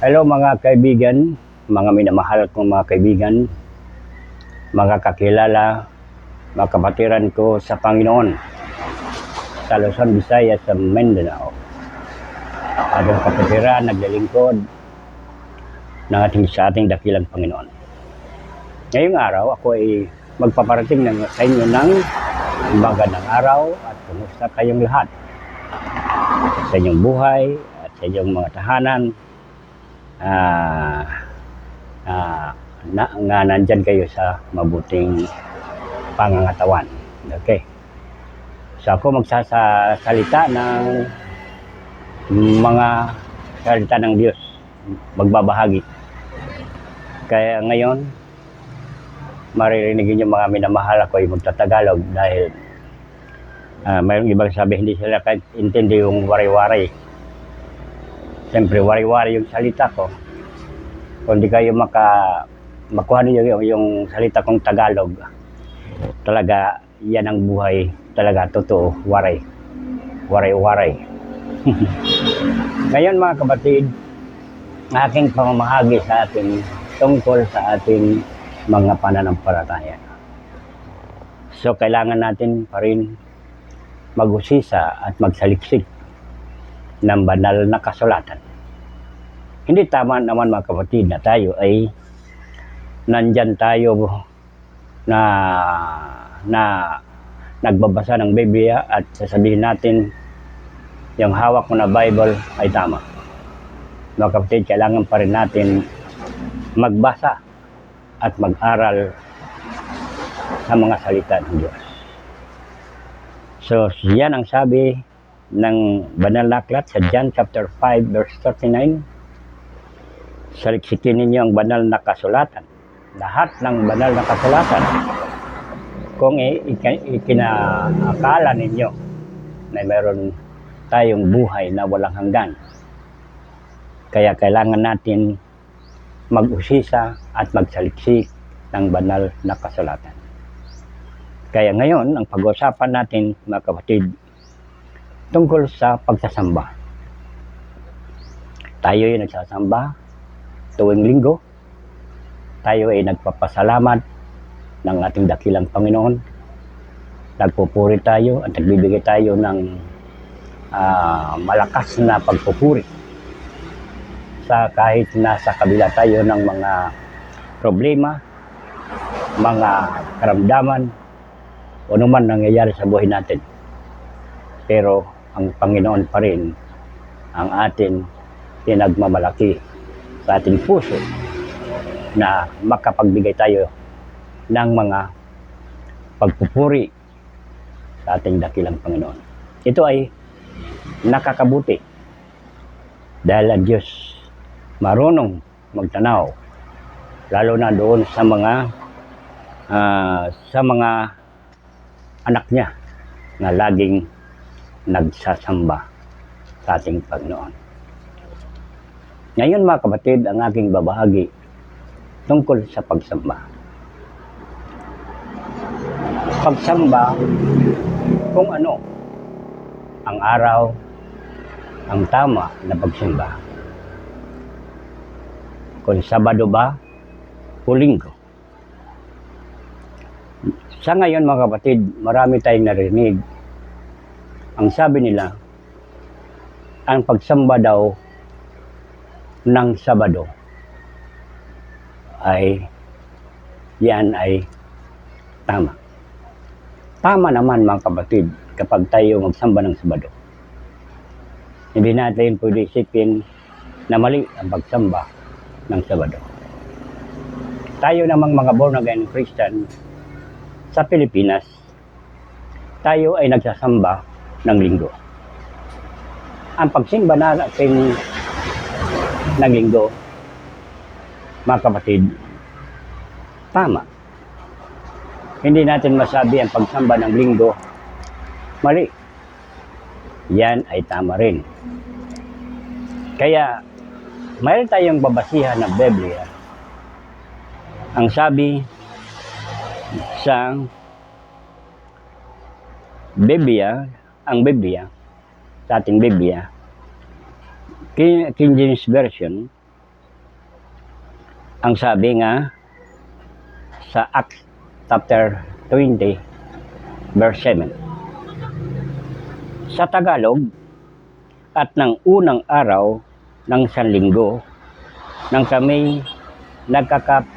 Hello mga kaibigan, mga minamahal kong mga kaibigan, mga kakilala, mga kapatiran ko sa Panginoon, sa Luzon, Visayas, sa Mindanao. Aking kapatiran, naglilingkod ng ating sa ating dakilang Panginoon. Ngayong araw, ako ay magpaparating ng, sa inyo ng magandang araw at kumusta kayong lahat sa inyong buhay at sa inyong mga tahanan ah ah, na, nga nandyan kayo sa mabuting pangangatawan. Okay. So ako magsasalita ng mga salita ng Diyos. Magbabahagi. Kaya ngayon, maririnig yung mga minamahal ako ay magtatagalog dahil ah, mayroong ibang sabi hindi sila kahit intindi yung wari-wari. Siyempre, wari-wari yung salita ko. Kung di kayo maka makuha niyo yung, yung salita kong Tagalog, talaga yan ang buhay talaga totoo, waray. Waray-waray. Ngayon mga kapatid, aking pamamahagi sa ating tungkol sa ating mga pananampalataya. So kailangan natin pa rin maghusisa at magsaliksik ng banal na kasulatan. Hindi tama naman mga kapatid na tayo ay nandyan tayo na na nagbabasa ng Biblia at sasabihin natin yung hawak mo na Bible ay tama. Mga kapatid, kailangan pa rin natin magbasa at mag-aral sa mga salita ng Diyos. So, yan ang sabi ng banal na aklat sa John chapter 5 verse 39. Saliksikin ninyo ang banal na kasulatan. Lahat ng banal na kasulatan kung i- ika- ikinaakala ninyo na meron tayong buhay na walang hanggan. Kaya kailangan natin mag-usisa at magsaliksik ng banal na kasulatan. Kaya ngayon, ang pag-usapan natin, mga kapatid, tungkol sa pagsasamba. Tayo ay nagsasamba tuwing linggo. Tayo ay nagpapasalamat ng ating dakilang Panginoon. Nagpupuri tayo at nagbibigay tayo ng ah, malakas na pagpupuri sa kahit nasa kabila tayo ng mga problema, mga karamdaman, o naman nangyayari sa buhay natin. Pero ang Panginoon pa rin ang atin pinagmamalaki sa ating puso na makapagbigay tayo ng mga pagpupuri sa ating dakilang Panginoon. Ito ay nakakabuti dahil ang Diyos marunong magtanaw lalo na doon sa mga ah, sa mga anak niya na laging nagsasamba sa ating Panginoon. Ngayon mga kapatid, ang aking babahagi tungkol sa pagsamba. Pagsamba kung ano ang araw ang tama na pagsimba. Kung Sabado ba o Linggo. Sa ngayon mga kapatid, marami tayong narinig. Ang sabi nila, ang pagsamba daw ng Sabado ay yan ay tama. Tama naman mga kapatid kapag tayo magsamba ng Sabado. Hindi natin pwede isipin na mali ang pagsamba ng Sabado. Tayo namang mga born again Christian sa Pilipinas, tayo ay nagsasamba ng linggo. Ang pagsimba natin ng linggo, mga kapatid, tama. Hindi natin masabi ang pagsamba ng linggo, mali. Yan ay tama rin. Kaya, mayroon tayong babasihan na Biblia. Ang sabi sa Biblia, ang Biblia, sa ating Biblia, King, King James Version, ang sabi nga sa Acts chapter 20 verse 7. Sa Tagalog at ng unang araw ng sanlinggo nang kami nagkakapisan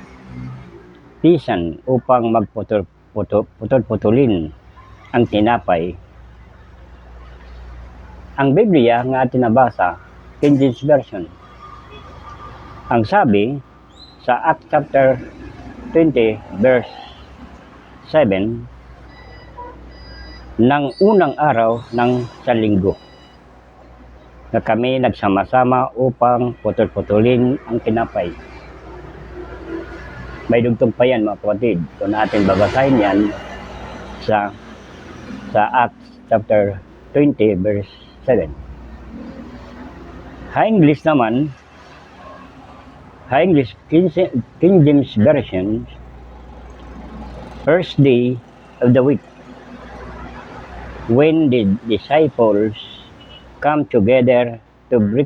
upang magputol-putulin ang tinapay. Ang Biblia nga ating nabasa, King Version. Ang sabi sa Acts chapter 20 verse 7 ng unang araw ng sanlinggo na kami nagsama-sama upang putol-putulin ang tinapay. May dugtong pa yan mga kapatid. Kung natin babasahin yan sa sa Acts chapter 20 verse 7. Sa English naman, sa English King King James Version, first day of the week, when the disciples come together to break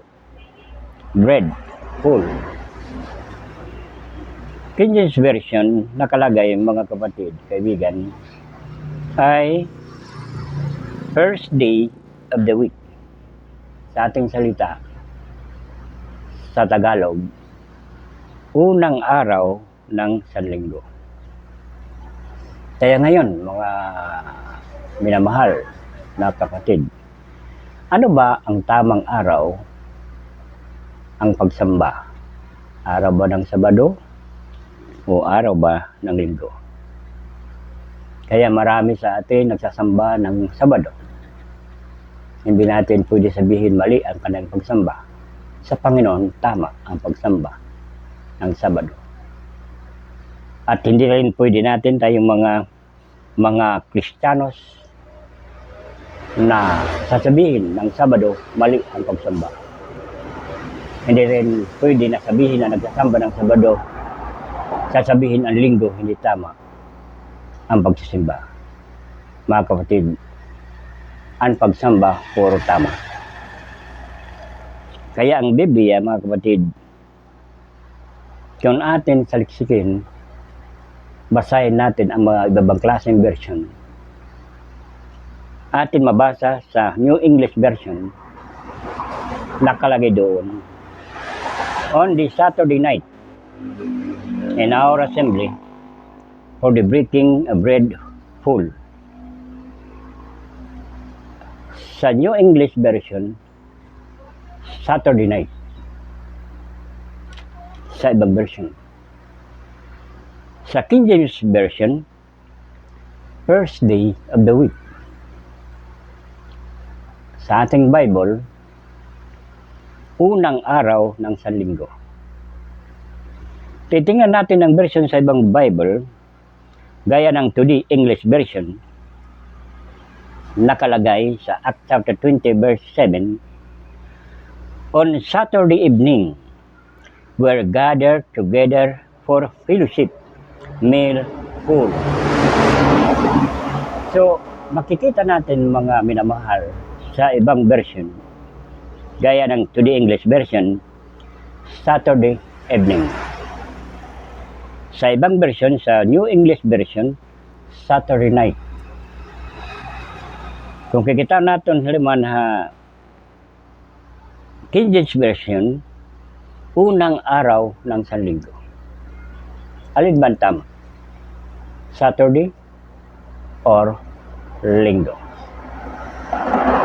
bread full. King James Version, nakalagay mga kapatid, kaibigan, ay first day of the week. Sa ating salita, sa Tagalog, unang araw ng Sanlinggo. Kaya ngayon, mga minamahal na kapatid, ano ba ang tamang araw ang pagsamba? Araw ba ng Sabado o araw ba ng Linggo? Kaya marami sa atin nagsasamba ng Sabado. Hindi natin pwede sabihin mali ang kanilang pagsamba. Sa Panginoon, tama ang pagsamba ng Sabado. At hindi rin pwede natin tayong mga mga Kristiyanos na sasabihin ng Sabado, mali ang pagsamba. Hindi rin pwede na sabihin na nagsasamba ng Sabado, sasabihin ang linggo, hindi tama ang pagsisimba. Mga kapatid, ang pagsamba, puro tama. Kaya ang Biblia, mga kapatid, kung atin saliksikin, basahin natin ang mga ibabang klaseng version atin mabasa sa New English Version, nakalagay doon, On the Saturday night, in our assembly, for the breaking of bread full. Sa New English Version, Saturday night. Sa ibang version. Sa King James Version, first day of the week sa ating Bible, unang araw ng Sanlinggo. Titingnan natin ang version sa ibang Bible, gaya ng Today English Version, nakalagay sa Acts chapter 20 verse 7, On Saturday evening, were gathered together for fellowship, meal, food. So, makikita natin mga minamahal sa ibang version, gaya ng Today English Version, Saturday evening. Sa ibang version, sa New English Version, Saturday night. Kung kikita natin haliman ha King James Version, unang araw ng Sanlinggo. Alin ba tama? Saturday or Linggo?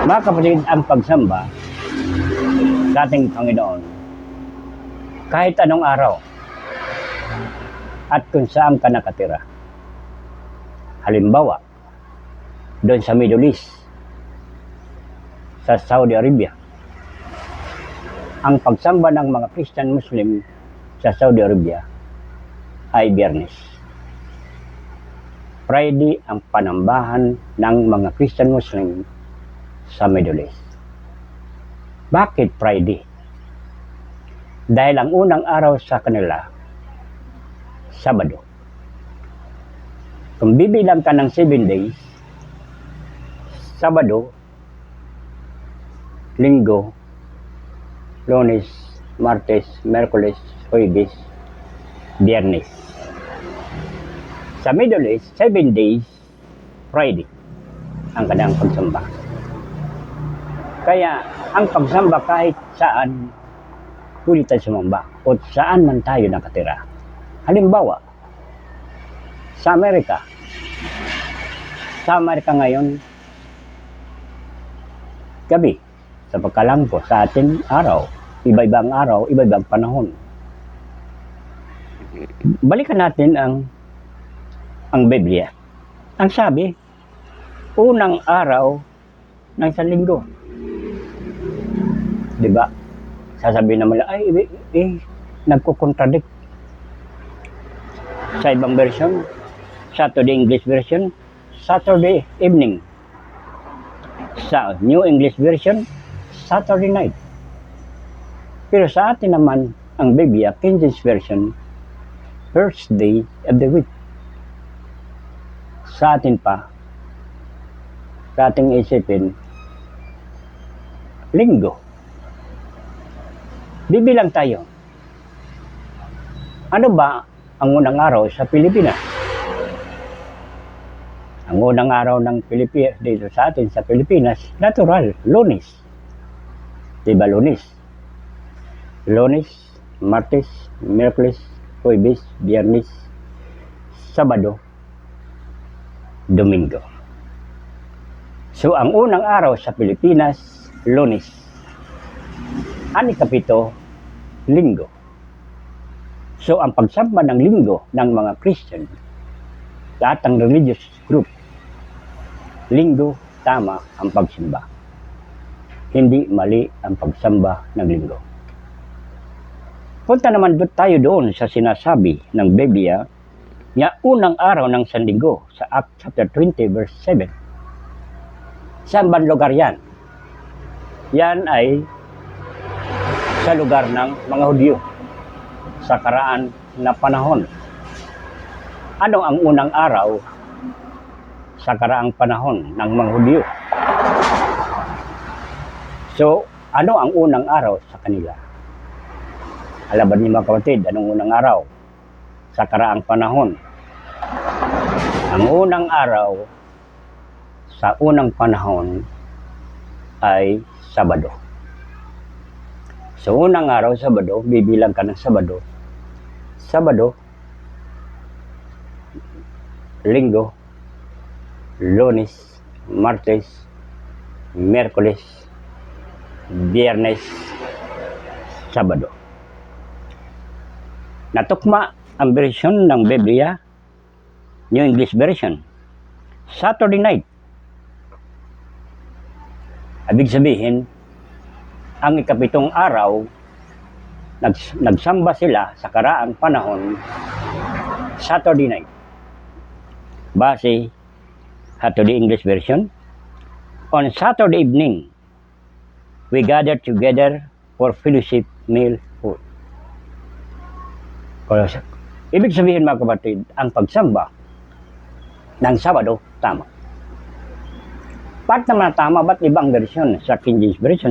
Mga kapatid, ang pagsamba sa ating Panginoon, kahit anong araw, at kung saan ka nakatira. Halimbawa, doon sa Middle East, sa Saudi Arabia, ang pagsamba ng mga Christian Muslim sa Saudi Arabia ay biyernes. Friday ang panambahan ng mga Christian Muslim sa Middle East. Bakit Friday? Dahil ang unang araw sa kanila, Sabado. Kung bibilang ka ng 7 days, Sabado, Linggo, Lunes, Martes, Merkules, Huwebes, Biyernes. Sa Middle East, 7 days, Friday, ang kanilang pagsamba. Kaya, ang pagsamba kahit saan, pwede tayo sumamba o saan man tayo nakatira. Halimbawa, sa Amerika, sa Amerika ngayon, gabi, sa pagkalangko, sa ating araw, iba-ibang araw, iba-ibang panahon. Balikan natin ang ang Biblia. Ang sabi, unang araw ng isang linggo. Di ba? Sasabihin naman, ay, eh, eh nagkukontradict. Sa ibang version, Saturday English version, Saturday evening. Sa New English version, Saturday night. Pero sa atin naman, ang Biblia, King James Version, first day of the week. Sa atin pa, sa ating isipin, linggo. Bibilang tayo. Ano ba ang unang araw sa Pilipinas? Ang unang araw ng Pilipinas dito sa atin sa Pilipinas, natural, lunes. Diba lunes? Lunes, Martes, Miyerkules, Huwebes, Biyernes, Sabado, Domingo. So, ang unang araw sa Pilipinas, Lunes. Ani kapito, Linggo. So, ang pagsamba ng Linggo ng mga Christian, lahat ng religious group, Linggo, tama ang pagsimba. Hindi mali ang pagsamba ng Linggo. Punta naman doon tayo doon sa sinasabi ng Biblia nga unang araw ng Sandinggo sa Acts chapter 20 verse 7. Saan bang lugar yan? Yan ay sa lugar ng mga Hudyo sa karaan na panahon. Ano ang unang araw sa karaang panahon ng mga Hudyo? So, ano ang unang araw sa kanila? Alam ba niyo mga kapatid, anong unang araw sa karaang panahon? Ang unang araw sa unang panahon ay Sabado. Sa unang araw, Sabado, bibilang ka ng Sabado. Sabado, Linggo, Lunes, Martes, Miyerkules, Biyernes, Sabado. Natukma ang version ng Biblia, New English Version. Saturday night. Ibig sabihin, ang ikapitong araw, nags, nagsamba sila sa karaang panahon, Saturday night. Base, Saturday English Version. On Saturday evening, we gather together for fellowship meal food. Ibig sabihin mga kapatid, ang pagsamba ng Sabado, tama. Part naman na tama, ba't ibang version sa King James Version?